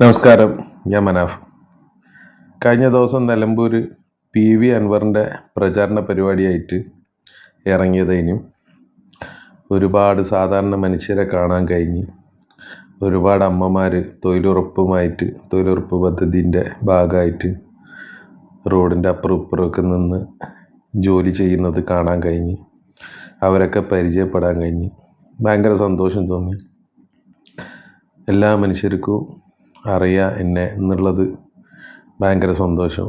നമസ്കാരം ഞാൻ മനാഫ്. കഴിഞ്ഞ ദിവസം നിലമ്പൂർ പി വി അൻവറിന്റെ പ്രചാരണ പരിപാടിയായിട്ട് ഇറങ്ങിയതിനും. ഒരുപാട് സാധാരണ മനുഷ്യരെ കാണാൻ കഴിഞ്ഞ് ഒരുപാട് അമ്മമാർ തൊഴിലുറപ്പുമായിട്ട് തൊഴിലുറപ്പ് പദ്ധതിന്റെ ഭാഗമായിട്ട് റോഡിന്റെ അപ്പുറം ഇപ്പുറമൊക്കെ നിന്ന് ജോലി ചെയ്യുന്നത് കാണാൻ കഴിഞ്ഞ് അവരൊക്കെ പരിചയപ്പെടാൻ കഴിഞ്ഞ് ഭയങ്കര സന്തോഷം തോന്നി. എല്ലാ മനുഷ്യർക്കും അറിയാം എന്നെ എന്നുള്ളത് ഭയങ്കര സന്തോഷം.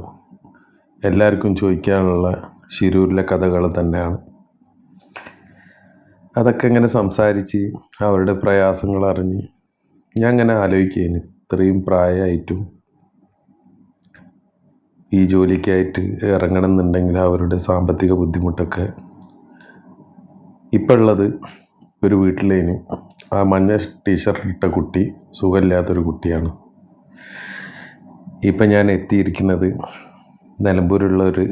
എല്ലാവർക്കും ചോദിക്കാനുള്ള ശിരൂരിലെ കഥകൾ തന്നെയാണ്. അതൊക്കെ ഇങ്ങനെ സംസാരിച്ച് അവരുടെ പ്രയാസങ്ങൾ അറിഞ്ഞ് ഞാൻ അങ്ങനെ ആലോചിക്കുകയാണ് ഇത്രയും പ്രായമായിട്ടും ഈ ജോലിക്കായിട്ട് ഇറങ്ങണം എന്നുണ്ടെങ്കിൽ അവരുടെ സാമ്പത്തിക ബുദ്ധിമുട്ടൊക്കെ ഇപ്പം ഉള്ളത് ഒരു വീട്ടിലേന്. ആ മഞ്ഞ ടീഷർട്ട് ഇട്ട കുട്ടി സുഖമില്ലാത്തൊരു കുട്ടിയാണ്. ഇപ്പം ഞാൻ എത്തിയിരിക്കുന്നത് നിലമ്പൂരുള്ള ഒരു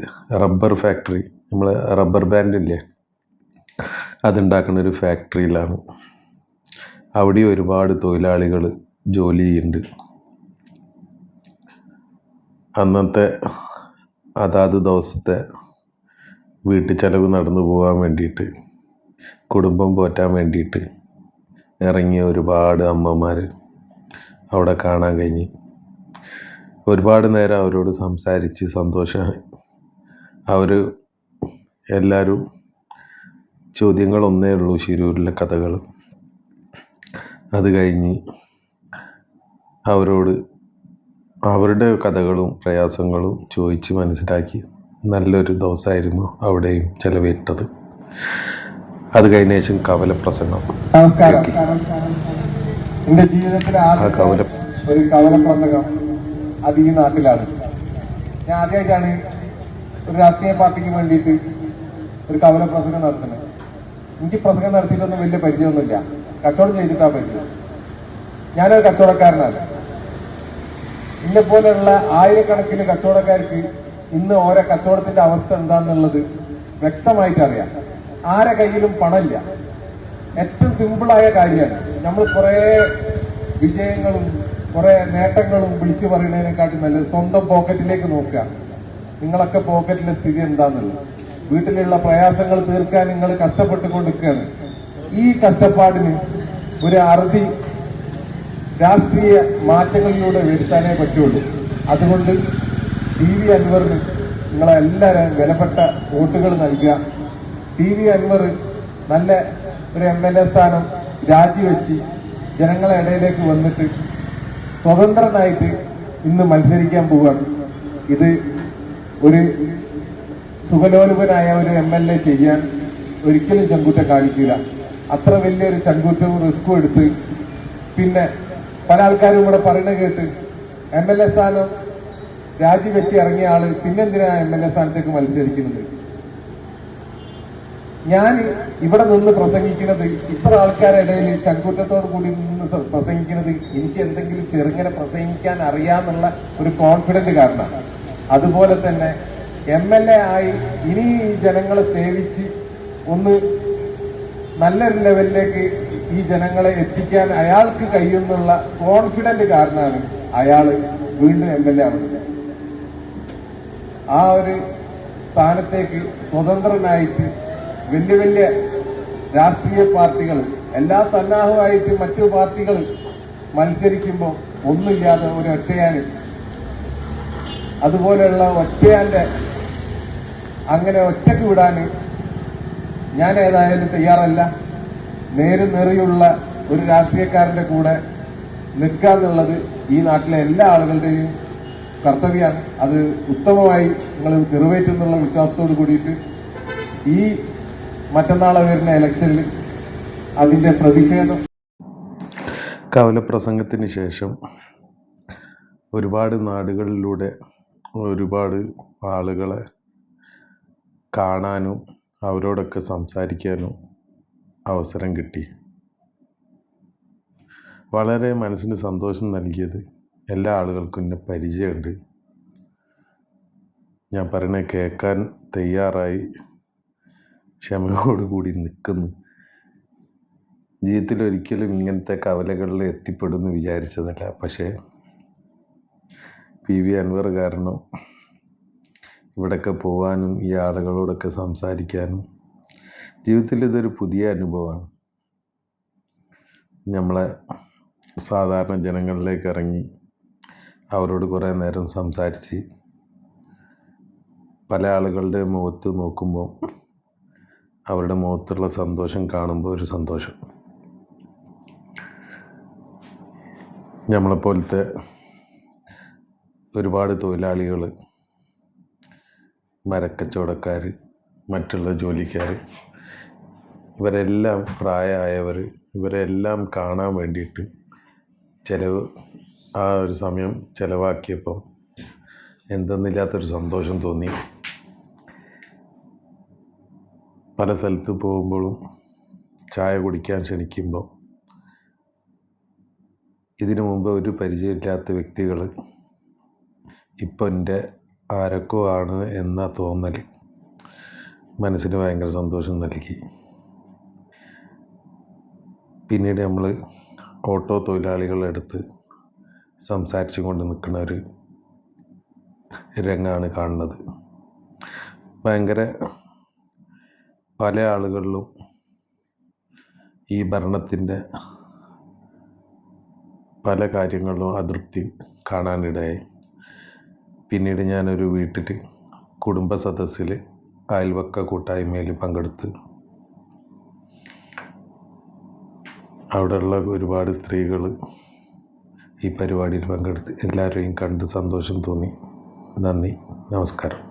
റബ്ബർ ഫാക്ടറി നമ്മൾ റബ്ബർ ബാൻഡ് ഇല്ലേ അതുണ്ടാക്കുന്ന ഒരു ഫാക്ടറിയിലാണ്. അവിടെ ഒരുപാട് തൊഴിലാളികൾ ജോലി ചെയ്യുന്നുണ്ട്. അന്നത്തെ അതാത് ദിവസത്തെ വീട്ടു ചെലവ് നടന്നു പോകാൻ വേണ്ടിയിട്ട് കുടുംബം പോറ്റാൻ വേണ്ടിയിട്ട് ഇറങ്ങിയ ഒരുപാട് അമ്മമാർ അവിടെ കാണാൻ കഴിഞ്ഞ്. ഒരുപാട് നേരം അവരോട് സംസാരിച്ച് സന്തോഷമായി. അവർ എല്ലാവരും ചോദ്യങ്ങളൊന്നേ ഉള്ളൂ ശിരൂരിലെ കഥകൾ. അത് കഴിഞ്ഞ് അവരോട് അവരുടെ കഥകളും പ്രയാസങ്ങളും ചോദിച്ച് മനസ്സിലാക്കി നല്ലൊരു ദിവസമായിരുന്നു അവിടെയും ചെലവിട്ടത് അത് കഴിഞ്ഞ ശേഷം കവല പ്രസംഗം നമസ്കാരം. എന്റെ ജീവിതത്തിലെ ആദ്യം ഒരു കവല പ്രസംഗം അത് ഈ നാട്ടിലാണ്. ഞാൻ ആദ്യമായിട്ടാണ് ഒരു രാഷ്ട്രീയ പാർട്ടിക്ക് വേണ്ടിയിട്ട് ഒരു കവല പ്രസംഗം നടത്തുന്നത്. എനിക്ക് പ്രസംഗം നടത്തിയിട്ടൊന്നും വലിയ പരിചയമൊന്നുമില്ല. കച്ചവടം ചെയ്തിട്ടാ പരിചയം. ഞാനൊരു കച്ചവടക്കാരനാണ്. എന്നെ പോലെയുള്ള ആയിരക്കണക്കിന് കച്ചവടക്കാർക്ക് ഇന്ന് ഓരോ കച്ചവടത്തിന്റെ അവസ്ഥ എന്താന്നുള്ളത് വ്യക്തമായിട്ട് അറിയാം. ആരെ കയ്യിലും പണമില്ല. ഏറ്റവും സിമ്പിളായ കാര്യമാണ്. നമ്മൾ കുറേ വിജയങ്ങളും കുറേ നേട്ടങ്ങളും വിളിച്ചു പറയുന്നതിനെക്കാട്ടി നല്ലത് സ്വന്തം പോക്കറ്റിലേക്ക് നോക്കുക. നിങ്ങളൊക്കെ പോക്കറ്റിലെ സ്ഥിതി എന്താന്നുള്ളത് വീട്ടിലുള്ള പ്രയാസങ്ങൾ തീർക്കാൻ നിങ്ങൾ കഷ്ടപ്പെട്ടുകൊണ്ടിരിക്കുകയാണ്. ഈ കഷ്ടപ്പാടിന് ഒരു അറുതി രാഷ്ട്രീയ മാറ്റങ്ങളിലൂടെ വരുത്താനേ പറ്റുള്ളൂ. അതുകൊണ്ട് ടി വി അൻവറിന് നിങ്ങളെല്ലാവരും വിലപ്പെട്ട വോട്ടുകൾ നൽകുക. ടി വി അൻവർ നല്ല ഒരു എം എൽ എ സ്ഥാനം രാജിവെച്ച് ജനങ്ങളെ ഇടയിലേക്ക് വന്നിട്ട് സ്വതന്ത്രനായിട്ട് ഇന്ന് മത്സരിക്കാൻ പോവുകയാണ് ഇത് ഒരു സുഖലോലുപനായ ഒരു എം എൽ എ ചെയ്യാൻ ഒരിക്കലും ചങ്കൂറ്റം കാണിക്കില്ല അത്ര വലിയൊരു ചങ്കൂറ്റവും റിസ്ക്കും എടുത്ത് പിന്നെ പല ആൾക്കാരും ഇവിടെ പറയണ കേട്ട് എം എൽ എ സ്ഥാനം രാജിവെച്ച് ഇറങ്ങിയ ആൾ പിന്നെന്തിനാ എം എൽ എ സ്ഥാനത്തേക്ക് മത്സരിക്കുന്നത്? ഞാൻ ഇവിടെ നിന്ന് പ്രസംഗിക്കുന്നത് ഇത്ര ആൾക്കാരുടെ ഇടയിൽ ചങ്കൂറ്റത്തോട് കൂടി നിന്ന് പ്രസംഗിക്കുന്നത് എനിക്ക് എന്തെങ്കിലും ചെറുങ്ങനെ പ്രസംഗിക്കാൻ അറിയാമെന്നുള്ള ഒരു കോൺഫിഡന്റ് കാരണമാണ് അതുപോലെ തന്നെ എം എൽ എ ആയി ഇനി ഈ ജനങ്ങളെ സേവിച്ച് ഒന്ന് നല്ലൊരു ലെവലിലേക്ക് ഈ ജനങ്ങളെ എത്തിക്കാൻ അയാൾക്ക് കഴിയുന്നുള്ള കോൺഫിഡന്റ് കാരണമാണ് അയാൾ വീണ്ടും എം എൽ എ ആവുന്നത്. ആ ഒരു സ്ഥാനത്തേക്ക് സ്വതന്ത്രനായിട്ട് വലിയ വലിയ രാഷ്ട്രീയ പാർട്ടികൾ എല്ലാ സന്നാഹമായിട്ട് മറ്റു പാർട്ടികൾ മത്സരിക്കുമ്പോൾ ഒന്നുമില്ലാതെ ഒരു ഒറ്റയാന് അതുപോലെയുള്ള ഒറ്റയാന്റെ അങ്ങനെ ഒറ്റയ്ക്ക് വിടാൻ ഞാൻ ഏതായാലും തയ്യാറല്ല. നേരും നിറയുള്ള ഒരു രാഷ്ട്രീയക്കാരന്റെ കൂടെ നിൽക്കാന്നുള്ളത് ഈ നാട്ടിലെ എല്ലാ ആളുകളുടെയും കർത്തവ്യമാണ് അത് ഉത്തമമായി നിങ്ങൾ നിറവേറ്റുന്നുള്ള വിശ്വാസത്തോട് കൂടിയിട്ട് ഈ മറ്റന്നാളെ വരുന്ന ഇലക്ഷനിൽ അതിന്റെ പ്രതിഷേധം. കവല പ്രസംഗത്തിന് ശേഷം ഒരുപാട് നാടുകളിലൂടെ ഒരുപാട് ആളുകളെ കാണാനും അവരോടൊക്കെ സംസാരിക്കാനും അവസരം കിട്ടി. വളരെ മനസ്സിന് സന്തോഷം നൽകിയത് എല്ലാ ആളുകൾക്കും എന്നെ പരിചയമുണ്ട്. ഞാൻ പറയണ കേൾക്കാൻ തയ്യാറായി. ക്ഷമയോടുകൂടി നിൽക്കുന്നു. ജീവിതത്തിൽ ഒരിക്കലും ഇങ്ങനത്തെ കവലകളിൽ എത്തിപ്പെടുമെന്ന് വിചാരിച്ചതല്ല. പക്ഷേ പി വി അൻവർ കാരണം ഇവിടെയൊക്കെ പോകാനും ഈ ആളുകളോടൊക്കെ സംസാരിക്കാനും ജീവിതത്തിൽ ഇതൊരു പുതിയ അനുഭവമാണ്. നമ്മളെ സാധാരണ ജനങ്ങളിലേക്ക് ഇറങ്ങി അവരോട് കുറേ നേരം സംസാരിച്ച് പല ആളുകളുടെ മുഖത്ത് നോക്കുമ്പോൾ അവരുടെ മുഖത്തുള്ള സന്തോഷം കാണുമ്പോൾ ഒരു സന്തോഷം. നമ്മളെപ്പോലത്തെ ഒരുപാട് തൊഴിലാളികൾ മരക്കച്ചവടക്കാർ മറ്റുള്ള ജോലിക്കാർ ഇവരെല്ലാം പ്രായമായവർ ഇവരെല്ലാം കാണാൻ വേണ്ടിയിട്ട് ചിലവ് ആ ഒരു സമയം ചിലവാക്കിയപ്പോൾ എന്തെന്നില്ലാത്തൊരു സന്തോഷം തോന്നി. പല സ്ഥലത്ത് പോകുമ്പോഴും ചായ കുടിക്കാൻ ക്ഷണിക്കുമ്പോൾ ഇതിനു മുമ്പ് ഒരു പരിചയമില്ലാത്ത വ്യക്തികൾ ഇപ്പം എന്റെ ആരൊക്കെ ആണ് എന്ന തോന്നൽ മനസ്സിന് ഭയങ്കര സന്തോഷം നൽകി. പിന്നീട് നമ്മൾ ഓട്ടോ തൊഴിലാളികളെടുത്ത് സംസാരിച്ചു കൊണ്ട് നിൽക്കുന്ന ഒരു രംഗമാണ് കാണുന്നത്. ഭയങ്കര പല ആളുകളിലും ഈ ഭരണത്തിന്റെ പല കാര്യങ്ങളിലും അതൃപ്തി കാണാനിടയായി. പിന്നീട് ഞാനൊരു വീട്ടിൽ കുടുംബ സദസ്സിൽ അയൽവക്ക കൂട്ടായ്മയിൽ പങ്കെടുത്ത് അവിടെയുള്ള ഒരുപാട് സ്ത്രീകൾ ഈ പരിപാടിയിൽ പങ്കെടുത്ത് എല്ലാവരെയും കണ്ട് സന്തോഷം തോന്നി. നന്ദി. നമസ്കാരം.